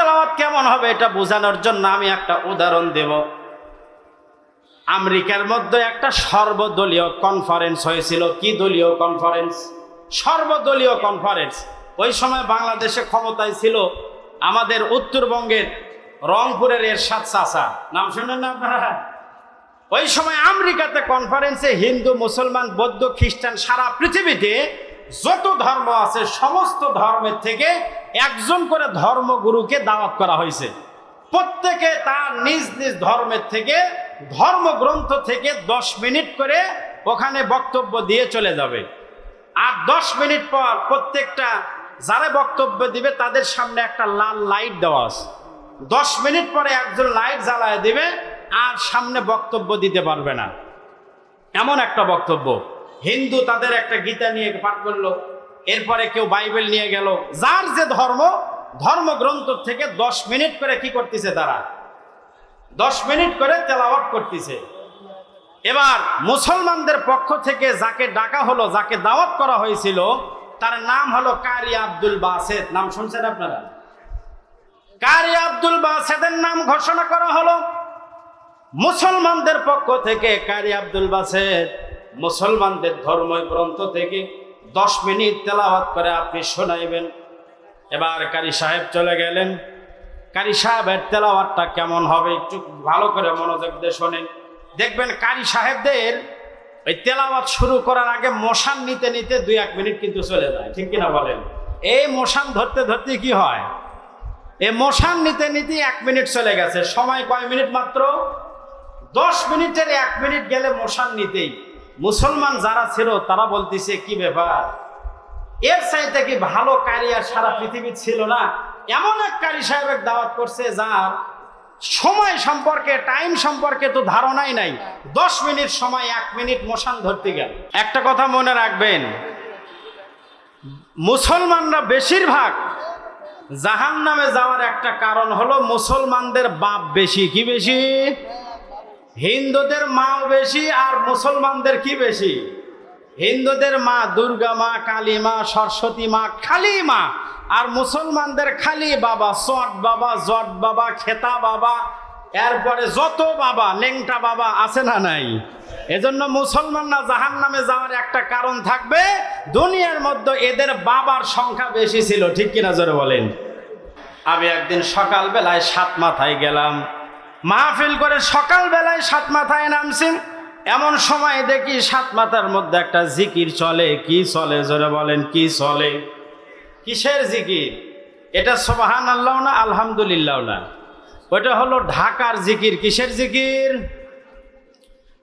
তেলাওয়াত কেমন হবে এটা বোঝানোর জন্য আমি একটা উদাহরণ দেব। আমেরিকার মধ্যে একটা সর্বদলীয় কনফারেন্স হয়েছিল। কি দলীয় কনফারেন্স সর্বদলীয় কনফারেন্স ওই সময় বাংলাদেশে ক্ষমতায় ছিল আমাদের উত্তরবঙ্গের রংপুরের এরশাদ চাচা। নাম শুনেন না আপনারা? ওই সময় আমেরিকাতে কনফারেন্সে হিন্দু, মুসলমান, বৌদ্ধ, খ্রিস্টান সারা পৃথিবীতে যত ধর্ম আছে, সমস্ত ধর্মের থেকে একজন করে ধর্মগুরুকে দাওয়াত করা হয়েছে। প্রত্যেকে তার নিজ নিজ ধর্মের থেকে, ধর্মগ্রন্থ থেকে দশ মিনিট করে ওখানে বক্তব্য দিয়ে চলে যাবে। আর দশ মিনিট পর প্রত্যেকটা, যারা বক্তব্য দিবে, তাদের সামনে একটা লাল লাইট দেওয়া আছে। দশ মিনিট পরে একজন লাইট জ্বালায় দিবে, আর সামনে বক্তব্য দিতে পারবে না। এমন একটা বক্তব্য। হিন্দু তাদের একটা গীতা নিয়ে পাঠ করল। এরপরে কেউ বাইবেল নিয়ে গেল। যার যে ধর্ম, ধর্মগ্রন্থ থেকে দশ মিনিট করে কি করতেছে তারা? দশ মিনিট করে তেলাওয়াত করতেছে। এবার মুসলমানদের পক্ষ থেকে যাকে ডাকা হলো, যাকে দাওয়াত করা হয়েছিল, তার নাম হলো কারি আব্দুল বাসেদ। নাম শুনছেন আপনারা? কারি আব্দুল বাসেদের নাম ঘোষণা করা হলো। মুসলমানদের পক্ষ থেকে কারি আব্দুল বাসেদ মুসলমানদের ধর্ম গ্রন্থ থেকে দশ মিনিট তেলাওয়াত করে আপনি শোনাইবেন। এবার কারি সাহেব চলে গেলেন। কারি সাহেবের তেলাওয়াতটা কেমন হবে একটু ভালো করে মনোযোগ দিয়ে শোনেন। দেখবেন কারি সাহেবদের ওই তেলাওয়াত শুরু করার আগে মশান নিতে নিতে দুই এক মিনিট কিন্তু চলে যায়, ঠিক কিনা বলেন? এই মশান ধরতে ধরতে কি হয়? এই মশান নিতে নিতে এক মিনিট চলে গেছে, সময় কয় মিনিট মাত্র? দশ মিনিটের এক মিনিট গেলে মশান নিতেই। মুসলমান যারা ছিল, তারা বলতেছে, কি ব্যাপার? এর চাইতে কি ভালো কারিয়ার সারা পৃথিবী ছিল না? এমন এক কারি সাহেবের দাওয়াত করছে, যার সময় সম্পর্কে টাইম সম্পর্কে তো ধারণাই নাই। দশ মিনিট সময়, এক মিনিট মশান ধরতে গেল। একটা কথা মনে রাখবেন, মুসলমানরা বেশিরভাগ জাহান নামে যাওয়ার একটা কারণ হলো মুসলমানদের বাপ বেশি। কি বেশি? হিন্দুদের মাও বেশি আর মুসলমানদের কি বেশি? হিন্দুদের মা দুর্গা মা, কালী মা, সরস্বতী মা, খালি মা। আর মুসলমানদের খালি বাবা চট বাবা, জট বাবা, খেতা বাবা, এরপরে যত বাবা, লেংটা বাবা আছে না নাই? এজন্য মুসলমানরা জাহান নামে যাওয়ার একটা কারণ থাকবে, দুনিয়ার মধ্যে এদের বাবার সংখ্যা বেশি ছিল, ঠিক কিনা জোরে বলেন? আমি একদিন সকালবেলায় সাত মাথায় গেলাম। মাহফিল করে সকালবেলায় সাত মাথায় নামছি। এমন সময় দেখি সাত মাথার মধ্যে একটা জিকির চলে। কি চলে? জোরে বলেন, কি চলে? কিসের জিকির? এটা সোবাহান আল্লাহ না আলহামদুলিল্লাহ না? ওটা হলো ঢাকার জিকির। কিসের জিকির?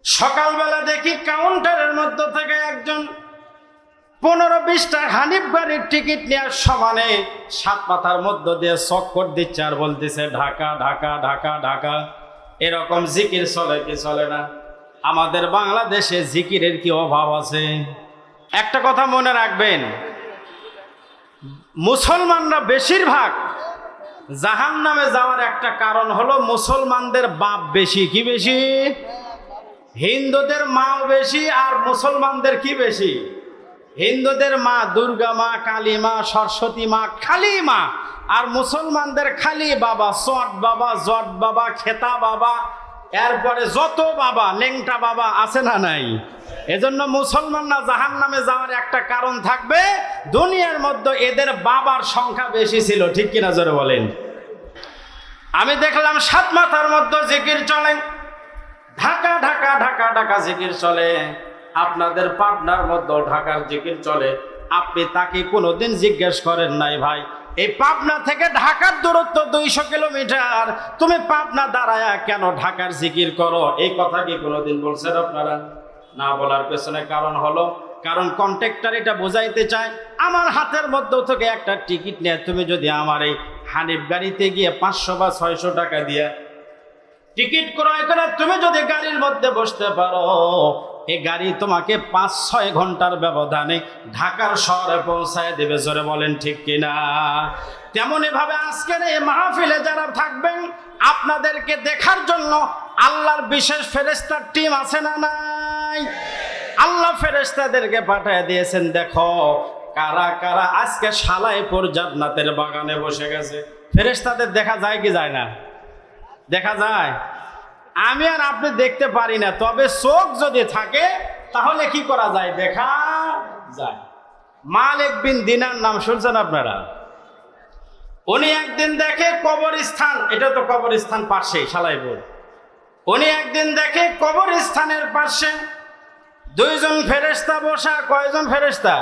সকালবেলা দেখি কাউন্টারের মধ্য থেকে একজন পনেরো বিশটা হানিফ গাড়ির টিকিট নেওয়ার সমানে সাত মাথার মধ্য দিয়ে চক্কর দিচ্ছে আর বলতেছে, ঢাকা ঢাকা ঢাকা ঢাকা। এরকম জিকির চলে কি চলে না? আমাদের বাংলাদেশে জিকিরের কি অভাব আছে? একটা কথা মনে রাখবেন, মুসলমানরা বেশিরভাগ জাহান নামে যাওয়ার একটা কারণ হলো মুসলমানদের বাপ বেশি, কি বেশি? হিন্দুদের মাও বেশি আর মুসলমানদের কি বেশি? হিন্দুদের মা, দুর্গা মা, কালী মা, সরস্বতী মা, খালি মা। আর মুসলমানদের খালি বাবা চট বাবা, জট বাবা, খেতা বাবা, এরপরে যত বাবা, লেংটা বাবা আছে না নাই? এজন্য মুসলমানরা জাহান নামে যাওয়ার একটা কারণ থাকবে, দুনিয়ার মধ্যে এদের বাবার সংখ্যা বেশি ছিল, ঠিক কিনা জোরে বলেন? আমি দেখলাম সাত মাথার মধ্যে জিকির চলে, ঢাকা ঢাকা ঢাকা ঢাকা জিকির চলে। আপনাদের পাবনার মধ্যে ঢাকার জিকির চলে। আপনি তাকে কোনোদিন জিজ্ঞেস করেন নাই ভাই। এই পাবনা থেকে ঢাকার দূরত্ব দুইশো কিলোমিটার। তুমি পাবনা দাঁড়ায়া কেন ঢাকার জিকির করো? এই কথা কি কোনোদিন বলছেন আপনারা? না বলার পেছনে কারণ হলো, কারণ কন্ট্রাক্টর এটা বোঝাইতে চায়, আমার হাতের মধ্যে থেকে একটা টিকিট নেয়, তুমি যদি আমার এই হানিফ গাড়িতে গিয়ে পাঁচশো বা ছয়শো টাকা দিয়ে টিকিট ক্রয় করে তুমি যদি গাড়ির মধ্যে বসতে পারো এই গাড়ি তোমাকে পাঁচ, ছয় ঘণ্টার ব্যবধানে ঢাকার শহরে পৌঁছায় দেবে, জোরে বলেন ঠিক কিনা? তেমনই ভাবে আজকের এই মাহফিলে যারা থাকবেন, আপনাদেরকে দেখার জন্য আল্লাহর বিশেষ ফেরেস্তার টিম আছে না নাই? আল্লাহ ফেরেস্তাদেরকে পাঠিয়ে দিয়েছেন, দেখো, কারা কারা আজকে সালাইপুর জান্নাতের বাগানে বসে গেছে। ফেরেশতাদের দেখা যায় কি যায় না? দেখা যায়? আমি আর আপনি দেখতে পারি না, তবে চোখ যদি থাকে, তাহলে কি করা যায়? দেখা যায়। মালিক বিন দিনার নাম শুনছেন আপনারা? উনি একদিন দেখে কবরস্থান, এটা তো কবরস্থান পাশেই, সালাইপুর। উনি একদিন দেখে কবরস্থানের পাশে দুইজন ফেরেস্তা বসা কয়জন ফেরেস্তা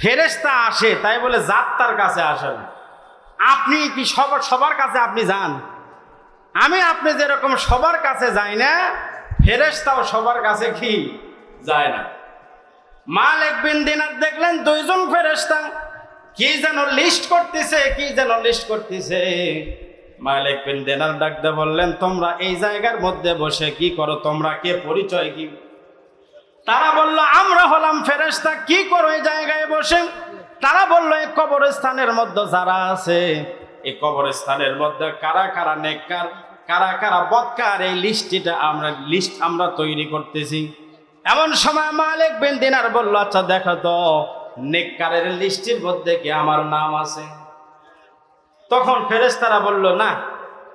ফেরেস্তা আসে, তাই বলে যাত্রার কাছে আসেন। আপনি কি সবার সবার কাছে আপনি যান? আমি আপনি যেরকম সবার কাছে যাই না ফেরেস্তাও সবার কাছে কি যায় না। মালিক বিন দিনার দেখলেন দুইজন ফেরেস্তা কি যেন লিস্ট করতেছে, কি যেন লিস্ট করতেছে। মালিক বিন দিনার ডাকতে বললেন, তোমরা এই জায়গার মধ্যে বসে কি করো? তোমরা কে? পরিচয় কি? তারা বলল, আমরা হলাম ফেরেস্তা কি করো এই জায়গায় বসে? তারা বলল এই কবরস্থানের মধ্যে যারা আছে এই কবরস্থানের মধ্যে কারা কারা নেককার কারা কারা বৎকার এই লিস্টটা আমরা লিস্ট আমরা তৈরি করতেছি। এমন সময় মালিক বিন দিনার বলল আচ্ছা দেখো তো, নেককারের লিস্টের মধ্যে কি আমার নাম আছে? তখন ফেরেস্তারা বলল, না,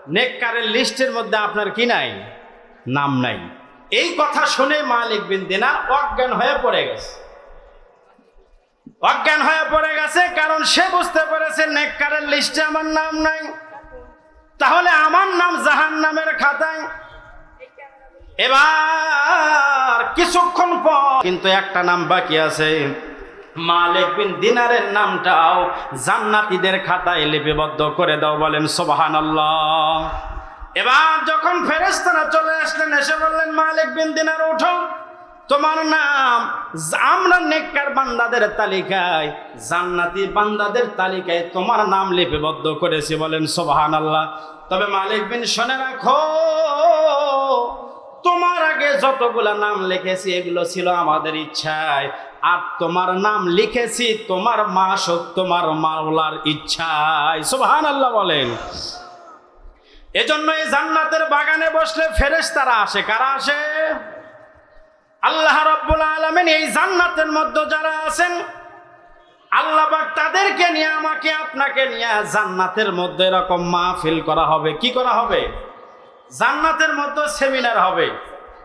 নেককারের লিস্টের মধ্যে আপনার কি নাই? নাম নাই। এই কথা শুনে মালিক বিন দিনার অজ্ঞান হয়ে পড়ে গেছে। অজ্ঞান হয়ে পড়ে গেছে, কারণ সে বুঝতে পেরেছে, নেককারের লিস্টে আমার নাম নাই। তাহলে আমার নাম জাহান নামের খাতায়। এবার কিছুক্ষণ পর কিন্তু একটা নাম বাকি আছে। মালিক বিন দিনারের নামটাও জান্নাতীদের খাতায় লিপিবদ্ধ করে দাও, বলেন সোবাহান এবার যখন ফেরেস্তারা চলে আসলেন, এসে বললেন, মালিক বিন দিনার উঠো তোমার নাম আমরা নেককার বান্দাদের তালিকায়, জান্নাতি বান্দাদের তালিকায় তোমার নাম লিপিবদ্ধ করেছি বলেন সোবাহান আল্লাহ তবে মালিক বিন শোনে রাখো, তোমার আগে যতগুলা নাম লিখেছি এগুলো ছিল আমাদের ইচ্ছায়। আর তোমার নাম লিখেছি তোমার মা সব তোমার মাওলার ইচ্ছায়। সোবাহান আল্লাহ বলেন। এজন্য এই জান্নাতের বাগানে বসলে ফেরেস তারা আসে, কারা আসে? আল্লাহ রব্বুল আলমিন এই জান্নাতের মধ্যে যারা আছেন, আল্লাহ পাক তাদেরকে নিয়ে আমাকে আপনাকে নিয়ে জান্নাতের মধ্যে এরকম মাহফিল করা হবে। কি করা হবে? জান্নাতের মধ্যে সেমিনার হবে।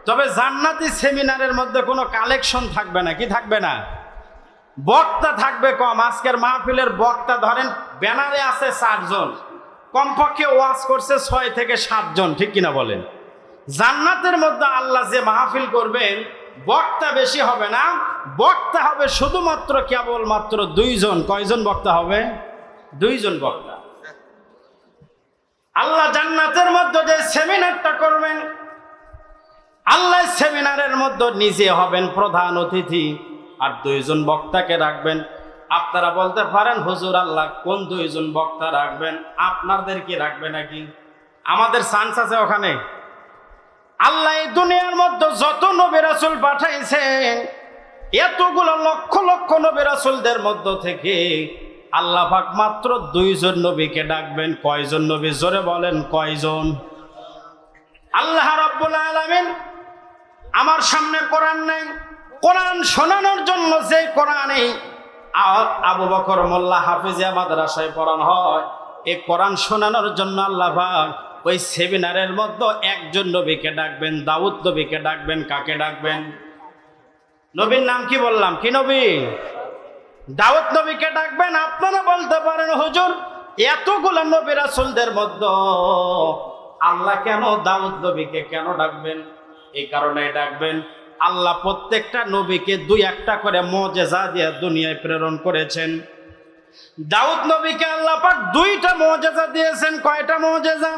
তবে জান্নাতি সেমিনারের মধ্যে কোনো কালেকশন থাকবে না, কি থাকবে না? বক্তা থাকবে কম। আজকের মাহফিলের বক্তা ধরেন, ব্যানারে আছে চারজন কমপক্ষে ওয়াজ করছে ছয় থেকে সাতজন ঠিক কিনা বলেন? জান্নাতের মধ্যে আল্লাহ যে মাহফিল করবেন বক্তা বেশি হবে না। বক্তা হবে শুধুমাত্র কেবলমাত্র দুইজন। কয়জন বক্তা হবে? দুইজন বক্তা। আল্লাহ জান্নাতের মধ্যে যে সেমিনারটা করবেন, আল্লাহ সেমিনারের মধ্যে নিজে হবেন প্রধান অতিথি। আর দুইজন বক্তাকে রাখবেন। আপনারা বলতে পারেন, হুজুর আল্লাহ, কোন দুইজন বক্তা রাখবেন? আপনাদের কি রাখবে নাকি? আমাদের চান্স আছে ওখানে। আল্লাহ এই দুনিয়ার মধ্যে যত নবী রাসুল পাঠাইছেন, এতগুলো লক্ষ লক্ষ নবী রাসুলদের মধ্য থেকে আল্লাহ পাক মাত্র দুইজন নবীকে ডাকবেন। কয়জন নবী? জোরে বলেন, কয়জন? আল্লাহ রাব্বুল আলামিন আমার সামনে কোরআন নেই। কোরআন শোনানোর জন্য যে কোরআনে আবু বকর মোল্লা হাফিজিয়া মাদ্রাসায় পড়ানো হয়, এই কোরআন শোনানোর জন্য আল্লাহ পাক ওই সেমিনারের মধ্যে একজন নবীকে ডাকবেন, দাউদ নবীকে ডাকবেন, কাকে ডাকবেন? নবীর নাম কি বললাম? কি নবী? দাউদ নবীকে ডাকবেন? আপনারা বলতে পারেন, হুজুর, এতগুলো নবী রাসুলদের মধ্যে আল্লাহ কেন দাউদ নবীকে কেন ডাকবেন? এই কারণে ডাকবেন। আল্লাহ প্রত্যেকটা নবীকে দুই একটা করে মজেজা দিয়ে দুনিয়ায় প্রেরণ করেছেন। দাউদ নবীকে আল্লাহ পাক দুইটা মজেজা দিয়েছেন। কয়টা মজেজা?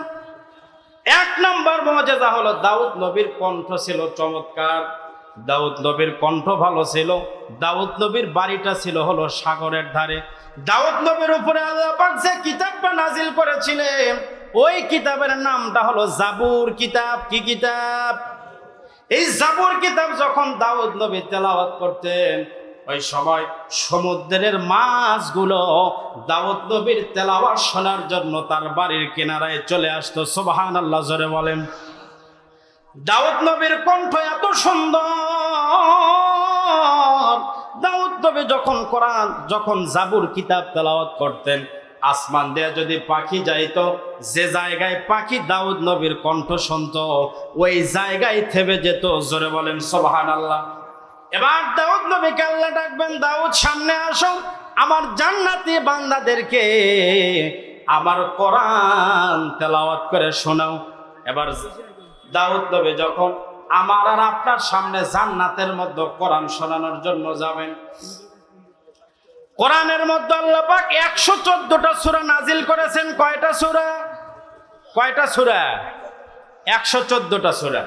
এক নম্বর মজেজা হলো, দাউদ নবীর কণ্ঠ ছিল চমৎকার, দাউদ নবীর কণ্ঠ ভালো ছিল, দাউদ নবীর বাড়িটা ছিল হলো সাগরের ধারে। দাউদ নবীর উপরে আল্লাহ যে কিতাবটা নাজিল করেছিলেন, ওই কিতাবের নামটা হলো জাবুর কিতাব। কি কিতাব? এই জাবুর কিতাব যখন দাউদ নবী তেলাওয়াত করতেন ওই সময় সমুদ্রের মাছগুলো দাউদ নবীর তেলাওয়াত শোনার জন্য তার বাড়ির কিনারায় চলে আসতো। সোবাহান আল্লাহ জোরে বলেন। দাউদ নবীর কণ্ঠ এত সুন্দর। দাউদ নবী যখন কোরআন, যখন জাবুর কিতাব তেলাওয়াত করতেন, আসমান দেয়া যদি পাখি যাইত, যে জায়গায় পাখি দাউদ নবীর কণ্ঠ শুনত, ওই জায়গায় থেমে যেত, জোরে বলেন সোবাহান আল্লাহ এবার দাউদ নবীকে আল্লাহ ডাকবেন, দাউদ, সামনে আসো। আমার জান্নাতি বান্দাদেরকে আমার কোরআন তেলাওয়াত করে শোনাও। এবার দাউদ নবী যখন আমার আর আপনার সামনে জান্নাতের মধ্যে কোরআন শোনানোর জন্য যাবেন, কোরআনের মধ্যে আল্লাহ পাক একশো চোদ্দটা সুরা নাজিল করেছেন। কয়টা সুরা? কয়টা সুরা? একশো চোদ্দটা সুরা।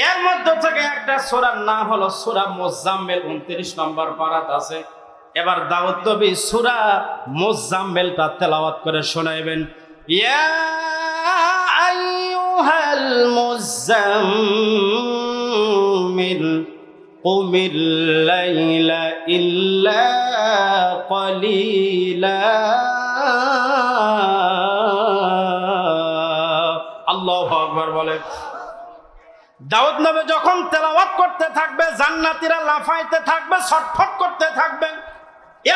এর মধ্যে থেকে একটা সুরার নাম হলো সুরা মোজাম্মেল উনত্রিশ নম্বর পারাত আছে এবার দাউদ নবী সুরা মোজাম্মেলটা তেলাওয়াত করে শোনাইবেন ইয়া আইয়ুহাল মুজাম্মিল قم الليل إلا قليلا আল্লাহ আকবর বলে দাউদ নবী যখন তেলাওয়াত করতে থাকবে, জান্নাতীরা লাফাইতে থাকবে, ছটফট করতে থাকবে,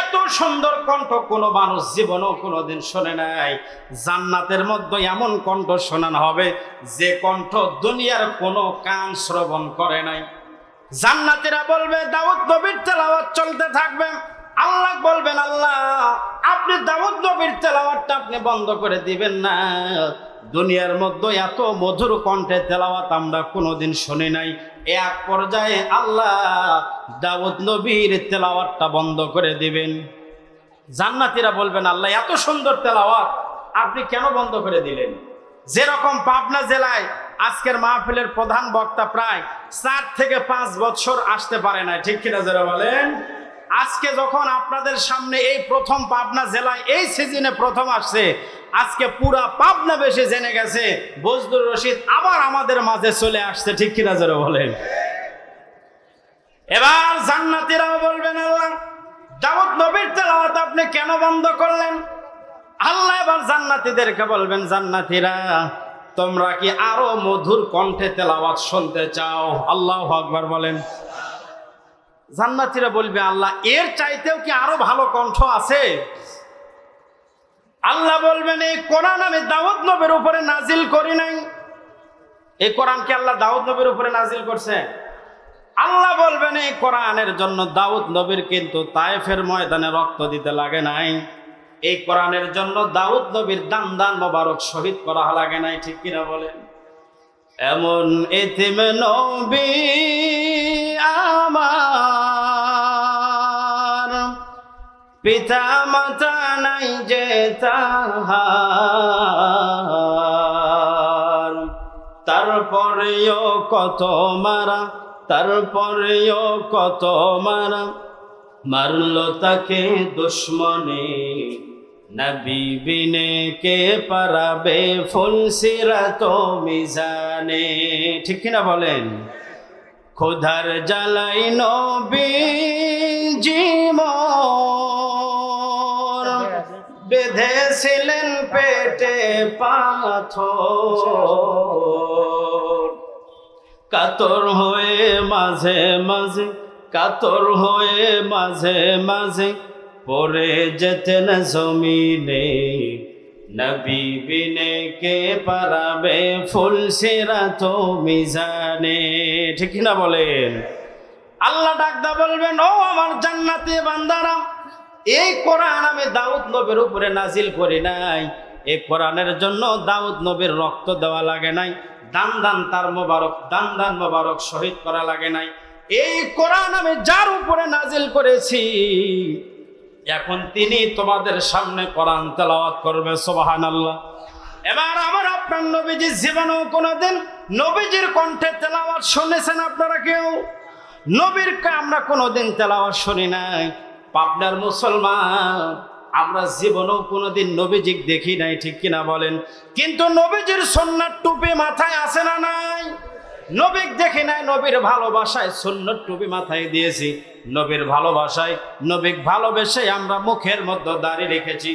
এত সুন্দর কণ্ঠ কোনো মানুষ জীবনও কোনোদিন শোনে নাই। জান্নাতের মধ্যে এমন কণ্ঠ শোনানো হবে যে কণ্ঠ দুনিয়ার কোনো কান শ্রবণ করে নাই। জান্নাতীরা বলবে, দাউদ নবীর তেলাওয়াত চলতে থাকবে। আল্লাহ বলবেন, আল্লাহ, আপনি দাউদ নবীর তেলাওয়াতটা আপনি বন্ধ করে দিবেন না। দুনিয়ার মধ্যে এত মধুর কণ্ঠে তেলাওয়াত আমরা কোনোদিন শুনি নাই। এক পর্যায়ে আল্লাহ দাউদ নবীর তেলাওয়াতটা বন্ধ করে দিবেন। জান্নাতীরা বলবেন, আল্লাহ, এত সুন্দর তেলাওয়াত, আপনি কেন বন্ধ করে দিলেন? যেরকম পাবনা জেলায় আজকের মাহফিলের প্রধান বক্তা প্রায় চার থেকে পাঁচ বছর আসতে পারে না ঠিক কিনা যারা বলেন? আজকে যখন আপনাদের সামনে এই প্রথম পাবনা জেলায় এই সিজনে প্রথম আসছে, আজকে পুরা পাবনা বেশি জেনে গেছে বজদুর রশিদ আবার আমাদের মাঝে চলে আসছে, ঠিক কিনা যারা বলেন? এবার জান্নাতিরাও বলবেন, আল্লাহ, দাউদ নবীর তেলাওয়াত আপনি কেন বন্ধ করলেন? আল্লাহ এবার জান্নাতীদেরকে বলবেন, জান্নাতীরা, তোমরা কি আরও মধুর কণ্ঠে তেলাওয়াত শুনতে চাও? আল্লাহ আকবার বলেন। জান্নাতীরা বলবে, আল্লাহ, এর চাইতেও কি আরও ভালো কণ্ঠ আছে? আল্লাহ বলবেন, এই কোরআন আমি দাউদ নবীর উপরে নাজিল করি নাই। এই কোরআন কি আল্লাহ দাউদ নবীর উপরে নাজিল করছে? আল্লাহ বলবেন, এই কোরআনের জন্য দাউদ নবীর কিন্তু তায়েফের ময়দানে রক্ত দিতে লাগে নাই। এই কোরআনের জন্য দাউদ নবীর দান দান মোবারক শহীদ করা লাগে নাই। ঠিক কিনা বলেন? এমন এতিম নবী আমার। পিতা মাতা নাই যে তাহার। তারপরেও কত মারা, তারপরেও কত মারা। মারল তাকে দুশ্মনে, নবী কে পারাবে ফুলসিরা তো মিজানে। ঠিক কিনা বলেন? খোদার জ্বালাই নবী জীবন। বেঁধেছিলেন পেটে পাথর। কাতর হয়ে মাঝে মাঝে, কাতর হয়ে মাঝে মাঝে পরে যেতেন জমিনে। নবী বিনে কে পারাবে ফুল সেরা তো মিজানে। ঠিক না বলেন? আল্লাহ ডাকদা বলবেন, ও আমার জান্নাতি বান্দারা, এই কোরআন আমি দাউদ নবীর উপরে নাজিল করি নাই। এই কোরআনের জন্য দাউদ নবীর রক্ত দেওয়া লাগে নাই, দান দান তার মোবারক, দান দান মোবারক শহীদ করা লাগে নাই। এই কোরআন আমি যার উপরে নাজিল করেছি এখন তিনি তোমাদের সামনে কোরআন তেলাওয়াত করবে সোবাহান আল্লাহ এবার আমার আপনার নবীজির জীবনেও কোনোদিন নবীজির কণ্ঠে তেলাওয়াত শুনেছেন আপনারা কেউ? নবীর আমরা কোনোদিন তেলাওয়াত শুনি নাই? পাবনার মুসলমান, আমরা জীবনেও কোনোদিন নবীজিক দেখি নাই, ঠিক কিনা বলেন? কিন্তু নবীজির সন্ন্যার টুপি মাথায় আসে না নাই? নবীক দেখি নাই, নবীর ভালোবাসায় সুন্নত টুপি মাথায় দিয়েছি। নবীর ভালোবাসায়, নবীক ভালোবেসে আমরা মুখের মধ্যে দাঁড়িয়ে রেখেছি,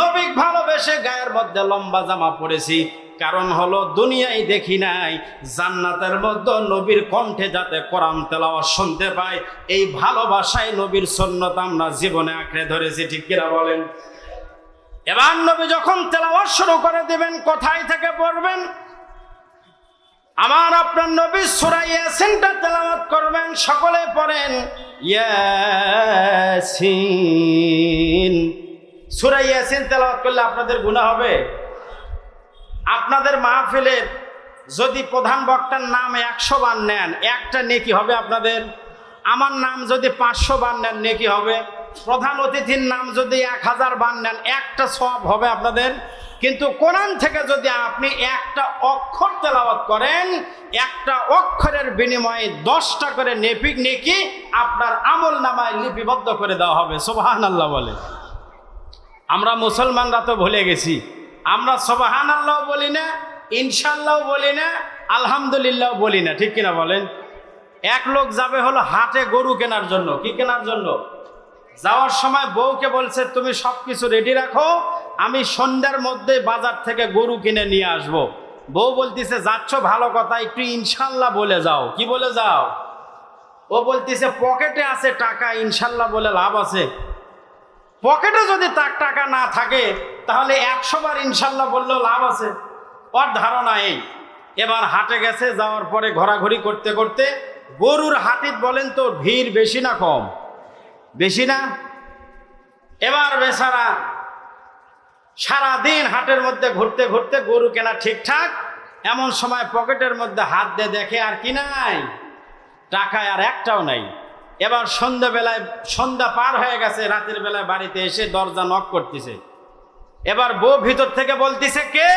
নবীক ভালোবেসে গায়ের মধ্যে লম্বা জামা পরেছি। কারণ হলো দুনিয়ায় দেখি নাই, জান্নাতের মধ্যে নবীর কণ্ঠে যাতে কোরআন তেলাওয়াত শুনতে পাই, এই ভালোবাসায় নবীর সন্ন্যত আমরা জীবনে আঁকড়ে ধরেছি, ঠিক কিনা বলেন? এবার নবী যখন তেলাওয়াত শুরু করে দিবেন, কোথায় থেকে পড়বেন? আমার আপনার নবী সুরা ইয়াসিনটা তেলাওয়াত করবেন, সকলে পড়েন। ইয়াসিন। সুরা ইয়াসিন তেলাওয়াত করলে আপনাদের গুনাহ হবে। আপনাদের মাহফিলের যদি প্রধান বক্তার নাম একশো বার নেন, একটা নেকি হবে আপনাদের। আমার নাম যদি পাঁচশো বার নেন, নেকি হবে। প্রধান অতিথির নাম যদি এক হাজার বার নেন, একটা সব হবে আপনাদের। কিন্তু কোরআন থেকে যদি আপনি একটা অক্ষর তেলাওয়াত করেন, একটা অক্ষরের বিনিময়ে দশটা করে নেপিক নেকি আপনার আমল নামায় লিপিবদ্ধ করে দেওয়া হবে। সোবাহান আল্লাহ বলে। আমরা মুসলমানরা তো ভুলে গেছি। আমরা সবাহান আল্লাহ বলি না ইনশাল্লাহ বলি না আলহামদুলিল্লাহ বলি না। ঠিক কিনা বলেন? এক লোক যাবে হলো হাটে গরু কেনার জন্য। কি কেনার জন্য? যাওয়ার সময় বউকে বলছে, তুমি সব কিছু রেডি রাখো আমি সন্ধ্যার মধ্যে বাজার থেকে গরু কিনে নিয়ে আসব। বউ বলতিছে, যাচ্ছ ভালো কথা, একটু ইনশাল্লাহ বলে যাও। কি বলে যাও? ও বলতিছে, পকেটে আছে টাকা, ইনশাল্লাহ বলে লাভ আছে। পকেটে যদি তার টাকা না থাকে, তাহলে একশো বার ইনশাল্লাহ বললেও লাভ আছে। ওর ধারণা এই। এবার হাটে গেছে, যাওয়ার পরে ঘোরাঘুরি করতে করতে গরুর হাতিত বলেন তো, ভিড় বেশি না কম? বেশি না? এবার বেচারা সারাদিন হাটের মধ্যে ঘুরতে ঘুরতে গরু কেনা ঠিকঠাক, এমন সময় পকেটের মধ্যে হাত দিয়ে দেখে আর কি নাই। টাকায় আর একটাও নাই। এবার সন্ধ্যাবেলায়, সন্ধ্যা পার হয়ে গেছে, রাতের বেলায় বাড়িতে এসে দরজা নক করতেছে। এবার বউ ভিতর থেকে বলতিছে, কে?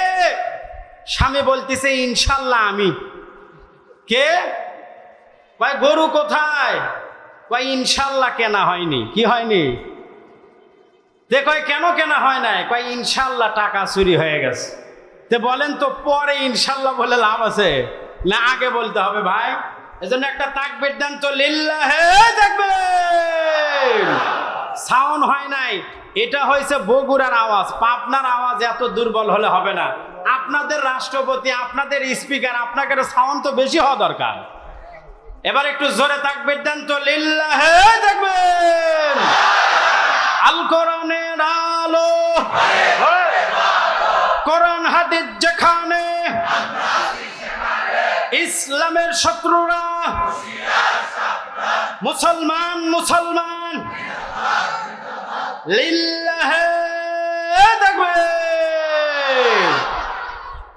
স্বামী বলতিছে, ইনশাল্লাহ আমি। কে? কয়, গরু কোথায়? কয়, ইনশাল্লাহ কেনা হয়নি। কি হয়নি? তে কয়, কেন কেনা হয় নাই? কয় ইনশাল্লাহ টাকা চুরি হয়ে গেছে। তে বলেন তো পরে ইনশাল্লাহ বলে লাভ আছে? না, আগে বলতে হবে ভাই। এজন্য একটা তাকবির দেন তো, লিল্লাহে দেখবেন সাউন্ড হয় নাই। এটা হয়েছে বগুড়ার আওয়াজ। পাবনার আওয়াজ এত দুর্বল হলে হবে না। আপনাদের রাষ্ট্রপতি, আপনাদের স্পিকার আপনাকে সাউন্ড তো বেশি হওয়া দরকার। এবার একটু জোরে তাকবির দেন তো, লিল্লাহে দেখবেন আল হাদিস যেখানে ইসলামের শত্রুরা, মুসলমান মুসলমান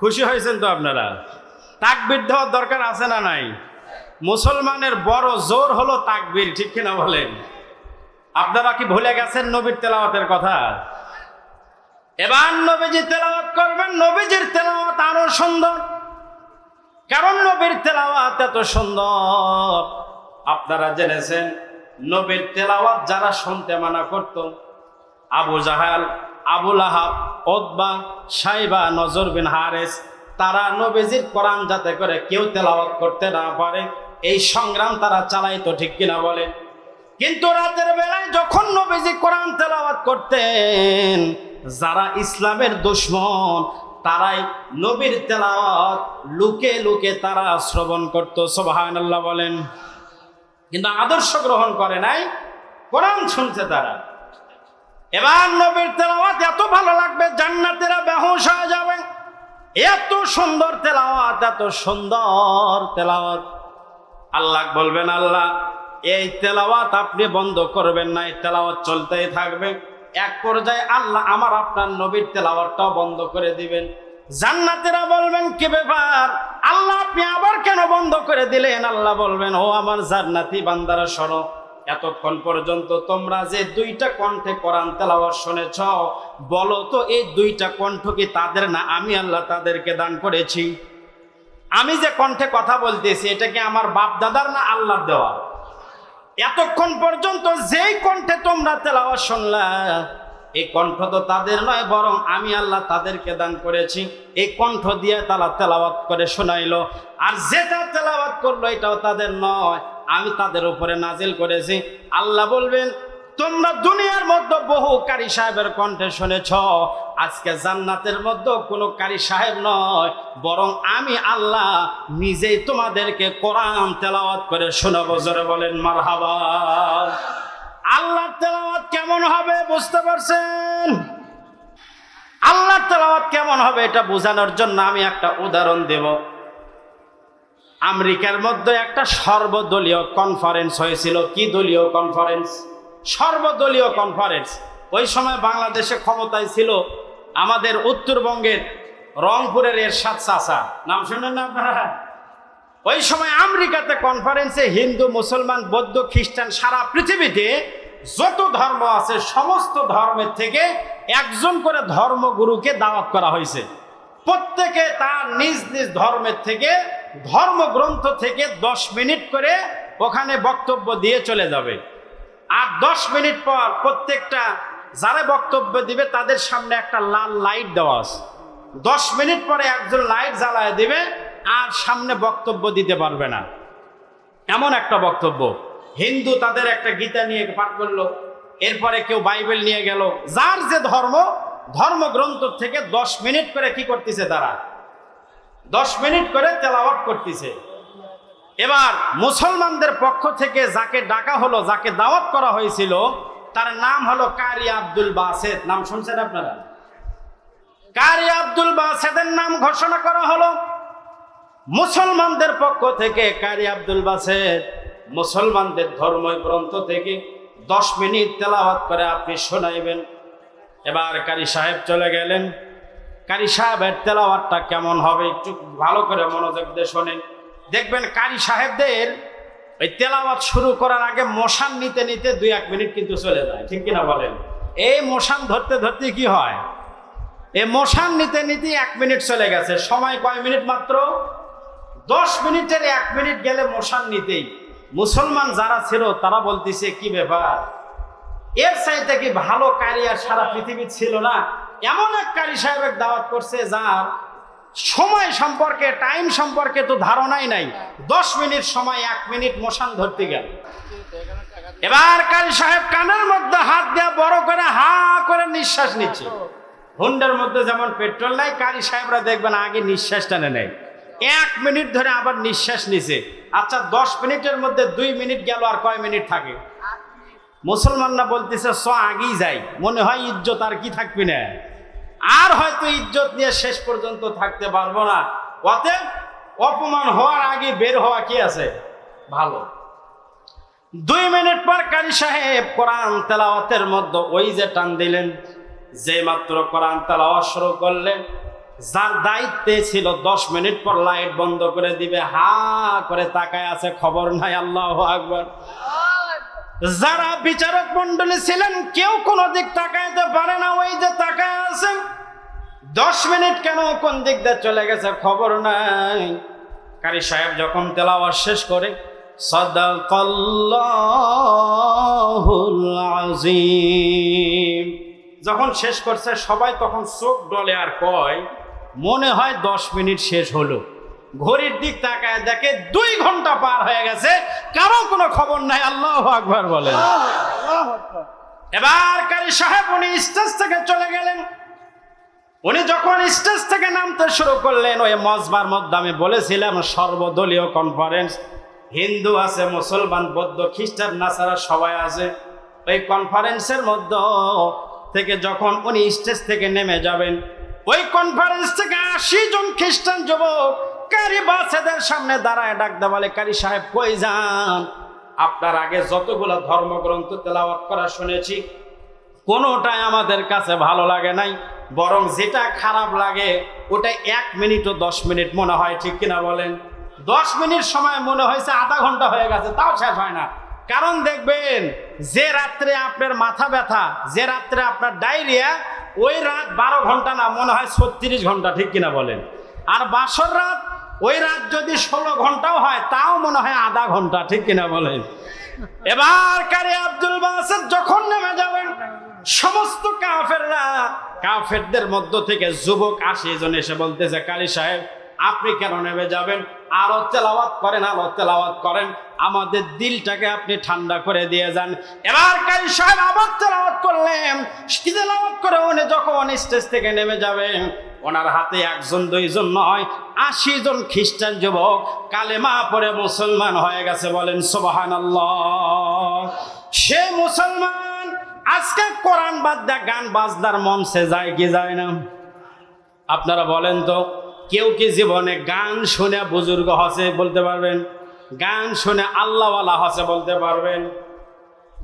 খুশি হয়েছেন তো আপনারা? তাকবির দেওয়ার দরকার আছে না নাই? মুসলমানের বড় জোর হলো তাকবির, ঠিক কিনা বলেন? আপনারা কি ভুলে গেছেন নবীর তেলাওয়াতের কথা? এবার নবীজি তেলাওয়াত করবেন, নবীজির তেলাওয়াত আরও সুন্দর। কারণ নবীর তেলাওয়াত এত সুন্দর। আপনারা জেনেছেন, নবীর তেলাওয়াত যারা শুনতে মানা করত, আবু জাহাল আবুল আহাব ওদবা সাইবা, নজর বিন হারেস, তারা নবীজির কোরআন যাতে করে কেউ তেলাওয়াত করতে না পারে, এই সংগ্রাম তারা চালাইতো ঠিক কিনা বলে কিন্তু রাতের বেলায় যখন নবীজি কোরআন তেলাওয়াত করতেন, যারা ইসলামের দুশ্মন, তারাই নবীর তেলাওয়াত লুকে লুকে তারা শ্রবণ করতো সোবাহান আল্লাহ বলেন। কিন্তু আদর্শ গ্রহণ করে নাই, কোরআন শুনছে তারা। এবার নবীর তেলাওয়াত এত ভালো লাগবে, জান্নাতেরা বেহুশ হয়ে যাবে। এত সুন্দর তেলাওয়াত, এত সুন্দর তেলাওয়াত। আল্লাহ বলবেন, আল্লাহ এই তেলাওয়াত আপনি বন্ধ করবেন না, এই তেলাওয়াত চলতেই থাকবে। এক পর্যায়ে আল্লাহ আমার আপনার নবীর তেলাওয়াতটাও বন্ধ করে দিবেন। জান্নাতেরা বলবেন, কি ব্যাপার? আল্লাহ আপনি আবার কেন বন্ধ করে দিলেন? আল্লাহ বলবেন, ও আমার জান্নাতি বান্দারা, শোনো, এতক্ষণ পর্যন্ত তোমরা যে দুইটা কণ্ঠে কোরআন তেলাওয়াত শুনেছ, বলো তো এই দুইটা কণ্ঠ কি তাদের না আমি আল্লাহ তাদেরকে দান করেছি? আমি যে কণ্ঠে কথা বলতেছি, এটা কি আমার বাপ দাদার না আল্লাহর দেওয়া? এতক্ষণ পর্যন্ত যেই কণ্ঠে তোমরা তেলাওয়া শুনলা, এই কণ্ঠ তো তাদের নয়, বরং আমি আল্লাহ তাদেরকে দান করেছি। এই কণ্ঠ দিয়ে তারা তেলাওয়াত করে শোনাইল। আর যেটা তেলাওয়াত করল এটাও তাদের নয়, আমি তাদের উপরে নাজিল করেছি। আল্লাহ বলবেন তোমরা দুনিয়ার মধ্যে বহু কারি সাহেবের কণ্ঠে শুনেছ, আজকে জান্নাতের মধ্যে কোনো কারি সাহেব নয়, বরং আমি আল্লাহ নিজেই তোমাদেরকে কোরআন তেলাওয়াত করে শোনাবো, জোরে বলেন মারহাবা। আল্লাহ তেলাওয়াত কেমন হবে বুঝতে পারছেন? আল্লাহ তেলাওয়াত কেমন হবে এটা বোঝানোর জন্য আমি একটা উদাহরণ দেব। আমেরিকার মধ্যে একটা সর্বদলীয় কনফারেন্স হয়েছিল। কি দলীয় কনফারেন্স সর্বদলীয় কনফারেন্স ওই সময় বাংলাদেশে ক্ষমতায় ছিল আমাদের উত্তরবঙ্গের রংপুরের এরশাদ চাচা। নাম শুনেন না আপনারা? ওই সময় আমেরিকাতে কনফারেন্সে হিন্দু, মুসলমান, বৌদ্ধ, খ্রিস্টান সারা পৃথিবীতে যত ধর্ম আছে, সমস্ত ধর্মের থেকে একজন করে ধর্মগুরুকে দাওয়াত করা হয়েছে। প্রত্যেকে তার নিজ নিজ ধর্মের থেকে, ধর্মগ্রন্থ থেকে দশ মিনিট করে ওখানে বক্তব্য দিয়ে চলে যাবে। আর দশ মিনিট পর প্রত্যেকটা যারা বক্তব্য দিবে, তাদের সামনে একটা লাল লাইট দেওয়া আছে। দশ মিনিট পরে একজন লাইট জ্বালায় দিবে আর সামনে বক্তব্য দিতে পারবে না। এমন একটা বক্তব্য। হিন্দু তাদের একটা গীতা নিয়ে পাঠ করল, এরপরে কেউ বাইবেল নিয়ে গেল। যার যে ধর্ম, ধর্মগ্রন্থ থেকে দশ মিনিট করে কি করতেছে তারা? দশ মিনিট করে তেলাওয়াত করতেছে। এবার মুসলমানদের পক্ষ থেকে যাকে ডাকা হলো, যাকে দাওয়াত করা হয়েছিল, তার নাম হলো কারি আব্দুল বাসেদ। নাম শুনছেন আপনারা? কারি আব্দুল বাসেদের নাম ঘোষণা করা হলো। মুসলমানদের পক্ষ থেকে কারি আব্দুল বাসেদ, মুসলমানদের ধর্ম গ্রন্থ থেকে দশ মিনিট তেলাওয়াত করে আপনি শোনাইবেন। এবার কারি সাহেব চলে গেলেন। কারি সাহেবের তেলাওয়াতটা কেমন হবে, একটু ভালো করে মনোযোগ দিয়ে শোনেন। দেখবেন কারি সাহেবদের ওই তেলাওয়াত শুরু করার আগে মশান নিতে নিতে দুই এক মিনিট কিন্তু চলে যায়, ঠিক কিনা বলেন? এই মশান ধরতে ধরতে কি হয়? এই মশান নিতে নিতে এক মিনিট চলে গেছে, সময় কয় মিনিট মাত্র? দশ মিনিটের এক মিনিট গেলে মশান নিতেই। মুসলমান যারা ছিল, তারা বলতেছে, কি ব্যাপার? এর চাইতে কি ভালো কারি আর সারা পৃথিবী ছিল না? এমন এক কারি সাহেবের দাওয়াত করছে, যার সময় সম্পর্কে টাইম সম্পর্কে তো ধারণাই নাই। দশ মিনিট সময়, এক মিনিট মশান ধরতে গেল। এবার কারি সাহেব কানের মধ্যে হাত দেওয়া বড় করে হা করে নিঃশ্বাস নিচ্ছে। হুন্ডার মধ্যে যেমন পেট্রোল নাই, কারি সাহেবরা দেখবেন আগে নিঃশ্বাস টানে নেয়। এক মিনিট ধরে আবার নিঃশ্বাস নিছে। আচ্ছা দশ মিনিটের মধ্যে দুই মিনিট গেল আর কয় মিনিট থাকে? মুসলমানরা বলতেছে, স আগেই যাই। মনে হয় ইজ্জত আর কি থাকবি না। আর হয়তো ইজ্জত নিয়ে শেষ পর্যন্ত থাকতে পারব না। অতএব অপমান হওয়ার আগে বের হওয়া কি আছে? ভালো। দুই মিনিট পর কারি সাহেব কোরআন তেলাওয়াতের মধ্যে ওই যে টান দিলেন, যে মাত্র কোরআন তেলাওয়াত শুরু করলেন, যার দায়িত্বে ছিল দশ মিনিট পর লাইট বন্ধ করে দিবে, হা করে তাকায় আছে, খবর নাই, আল্লাহ আকবর। যারা বিচারক মন্ডলী ছিলেন, কেউ কোনো দিক তাকাইতে পারে না, ওই যে তাকায় আছে। দশ মিনিট কেন কোন দিক দিয়ে চলে গেছে খবর নাই? কারি সাহেব যখন তেলাওয়াত শেষ করে আজিম যখন শেষ করছে, সবাই তখন চোখ ডলে আর কয়, মনে হয় দশ মিনিট শেষ হলো। ঘড়ির দিক তাকায় দেখে দুই ঘণ্টা পার হয়ে গেছে, কারও কোনো খবর নাই, আল্লাহ আকবর বলেন। এবার কারি সাহেব উনি স্টেজ থেকে চলে গেলেন। উনি যখন স্টেজ থেকে নামতে শুরু করলেন, ওই মজবার মধ্যে আমি বলেছিলাম, সর্বদলীয় কনফারেন্স হিন্দু আছে, মুসলমান, বৌদ্ধ, খ্রিস্টান, নাসারা সবাই আছে। ওই কনফারেন্সের মধ্যে থেকে যখন উনি স্টেজ থেকে নেমে যাবেন, ওই কনফারেন্স থেকে আশি জন খ্রিস্টান যুবক কারি বাচ্চাদের সামনে দাঁড়ায় ডাকতে বলে, কারি সাহেব, কই যান? আপনার আগে যতগুলো ধর্মগ্রন্থ তেলাওয়াত করা শুনেছি, কোনোটাই আমাদের কাছে ভালো লাগে নাই, বরং যেটা খারাপ লাগে, ওটা এক মিনিট ও দশ মিনিট মনে হয়, ঠিক কিনা বলেন? দশ মিনিট সময় মনে হয়েছে, আধা ঘণ্টা হয়ে গেছে, তাও শেষ হয় না। কারণ দেখবেন, যে রাত্রে আপনার মাথা ব্যথা, যে রাত্রে আপনার ডায়রিয়া, ওই রাত বারো ঘণ্টা না, মনে হয় ছত্রিশ ঘণ্টা, ঠিক কিনা বলেন? আর বাসর রাত ওই রাত যদি ষোলো ঘন্টাও হয়, তাও মনে হয় আধা ঘণ্টা, ঠিক কিনা বলেন? এবার কারে আব্দুল বাসের যখন নেমে যাবেন, সমস্ত কাফেররা, কাফেরদের মধ্য থেকে যুবক আশি জন এসে বলতেছে, কালী সাহেব আপনি কেন নেমে যাবেন? আরও তেলাওয়াত করেন আরও তেলাওয়াত করেন। আমাদের দিলটাকে আপনি ঠান্ডা করে দিয়ে যান। এবার কারি সাহেব আবার তেলাওয়াত করলেন। তেলাওয়াত করে? উনি যখন স্টেজ থেকে নেমে যাবেন, ওনার হাতে একজন, দুইজন নয়, আশি জন খ্রিস্টান যুবক কালেমা পরে মুসলমান হয়ে গেছে বলেন সোবাহান সে মুসলমান আজকে কোরআন বাদ দেয়, গান বাজনার মঞ্চে যায় কি যায় না? আপনারা বলেন তো কেউ কি জীবনে গান শুনে বুজুর্গ হসে বলতে পারবেন? গান শুনে আল্লাহওয়ালা হসে বলতে পারবেন?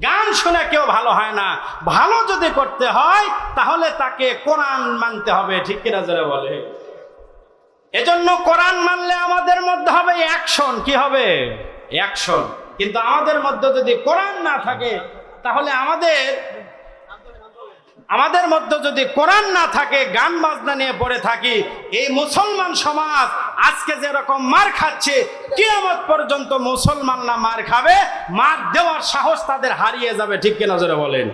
গান শুনে কেউ ভালো হয় না। ভালো যদি করতে হয়, তাহলে তাকে কোরআন মানতে হবে। ঠিক কিনা যারা বলে? এজন্য কোরআন মানলে আমাদের মধ্যে হবে অ্যাকশন। কি হবে? অ্যাকশন। কিন্তু আমাদের মধ্যে যদি কোরআন না থাকে, তাহলে আমাদের আমাদের মধ্যে যদি কোরআন না থাকে, গান বাজনা নিয়ে পড়ে থাকি, এই মুসলমান সমাজ আজকে যেরকম মার খাচ্ছে, কিয়ামত পর্যন্ত মুসলমানরা মার খাবে, মার দেওয়ার সাহস তাদের হারিয়ে যাবে, ঠিক কিনা জোরে বলেন?